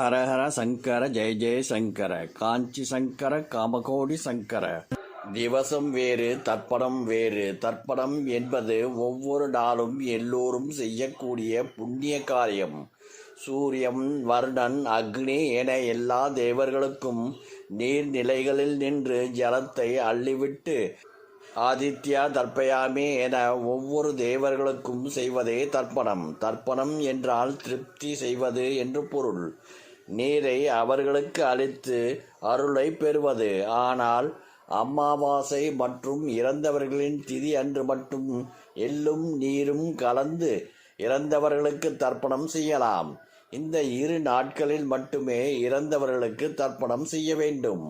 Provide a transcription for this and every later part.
ஹரஹர சங்கர ஜெய ஜெய சங்கர. காஞ்சி சங்கர காமகோடி சங்கர. திவசம் வேறு தர்ப்பணம் வேறு. தர்ப்பணம் என்பது ஒவ்வொரு நாளும் எல்லோரும் செய்யக்கூடிய புண்ணிய காரியம். சூரியன் வருணன் அக்னி என எல்லா தேவர்களுக்கும் நீர்நிலைகளில் நின்று ஜலத்தை அள்ளிவிட்டு ஆதித்யா தர்ப்பயாமி என ஒவ்வொரு தேவர்களுக்கும் செய்வதே தர்ப்பணம். தர்ப்பணம் என்றால் திருப்தி செய்வது என்று பொருள். நீரை அவர்களுக்கு அளித்து அருளை பெறுவது. ஆனால் அமாவாசை மற்றும் இறந்தவர்களின் திதி அன்று மட்டும் எள்ளும் நீரும் கலந்து இறந்தவர்களுக்கு தர்ப்பணம் செய்யலாம். இந்த இரு நாட்களில் மட்டுமே இறந்தவர்களுக்கு தர்ப்பணம் செய்ய வேண்டும்.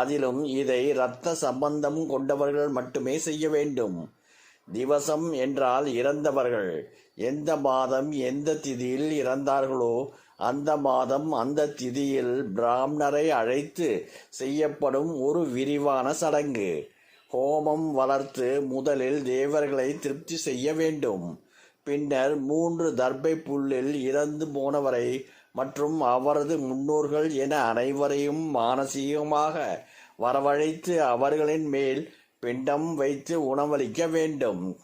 அதிலும் இதை இரத்த சம்பந்தம் கொண்டவர்கள் மட்டுமே செய்ய வேண்டும். திவசம் என்றால் இறந்தவர்கள். எந்த மாதம் எந்த திதியில் இறந்தார்களோ அந்த மாதம் அந்த திதியில் பிராமணரை அழைத்து செய்யப்படும் ஒரு விரிவான சடங்கு. ஹோமம் வளர்த்து முதலில் தேவர்களை திருப்தி செய்ய வேண்டும். பின்னர் மூன்று தர்பை புல்லில் இறந்து போனவரை மற்றும் அவரது முன்னோர்கள் என அனைவரையும் மானசீகமாக வரவழைத்து அவர்களின் மேல் பிண்டம் வைத்து உணவளிக்க வேண்டும்.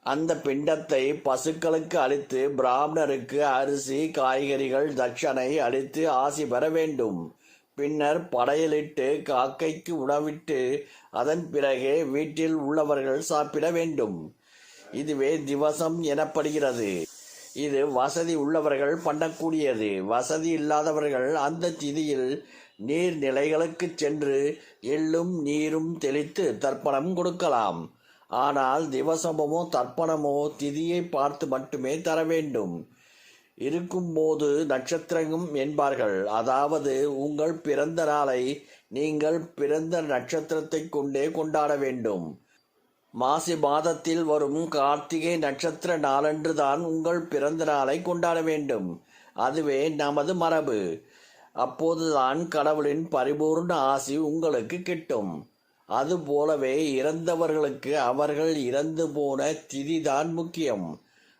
அந்த பிண்டத்தை பசுக்களுக்கு அளித்து பிராமணருக்கு அரிசி காய்கறிகள் தட்சணை அளித்து ஆசி பெற வேண்டும். பின்னர் படையலிட்டு காக்கைக்கு உணவிட்டு அதன் பிறகே வீட்டில் உள்ளவர்கள் சாப்பிட வேண்டும். இதுவே திவசம் எனப்படுகிறது. இது வசதி உள்ளவர்கள் பண்ணக்கூடியது. வசதி இல்லாதவர்கள் அந்த திதியில் நீர்நிலைகளுக்கு சென்று எள்ளும் நீரும் தெளித்து தர்ப்பணம் கொடுக்கலாம். ஆனால் திவசமோ தர்ப்பணமோ திதியை பார்த்து மட்டுமே தர வேண்டும். இருக்கும்போது நட்சத்திரம் என்பார்கள். அதாவது உங்கள் பிறந்த நாளை நீங்கள் பிறந்த நட்சத்திரத்தை கொண்டே கொண்டாட வேண்டும். மாசி மாதத்தில் வரும் கார்த்திகை நட்சத்திர நாளன்று தான் உங்கள் பிறந்த நாளை கொண்டாட வேண்டும். அதுவே நமது மரபு. அப்போதுதான் கடவுளின் பரிபூர்ண ஆசி உங்களுக்கு கிட்டும். அதுபோலவே இறந்தவர்களுக்கு அவர்கள் இறந்து போன திதிதான் முக்கியம்.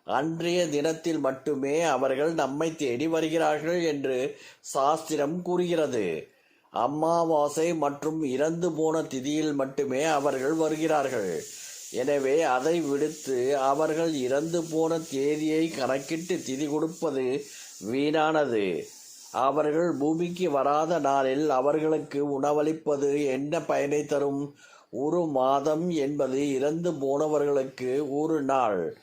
அன்றைய தினத்தில் மட்டுமே அவர்கள் நம்மை தேடி வருகிறார்கள் என்று சாஸ்திரம் கூறுகிறது. அமாவாசை மற்றும் இறந்து போன திதியில் மட்டுமே அவர்கள் வருகிறார்கள். எனவே அதை விடுத்து அவர்கள் இறந்து போன தேதியை கணக்கிட்டு திதி கொடுப்பது வீணானது. அவர்கள் பூமிக்கு வராத நாளில் அவர்களுக்கு உணவளிப்பது என்ன பயனை தரும்? ஒரு மாதம் என்பது இறந்து போனவர்களுக்கு ஒரு நாள்.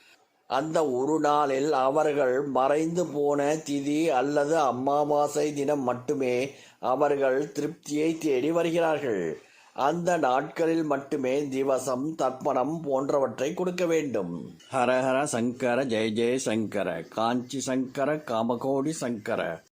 அந்த ஒரு நாளில் அவர்கள் மறைந்து போன திதி அல்லது அம்மாவாசை தினம் மட்டுமே அவர்கள் திருப்தியை தேடி வருகிறார்கள். அந்த நாட்களில் மட்டுமே திவசம் தர்ப்பணம் போன்றவற்றை கொடுக்க வேண்டும். ஹரஹர சங்கர ஜெய ஜெய சங்கர காஞ்சி சங்கர காமகோடி சங்கர.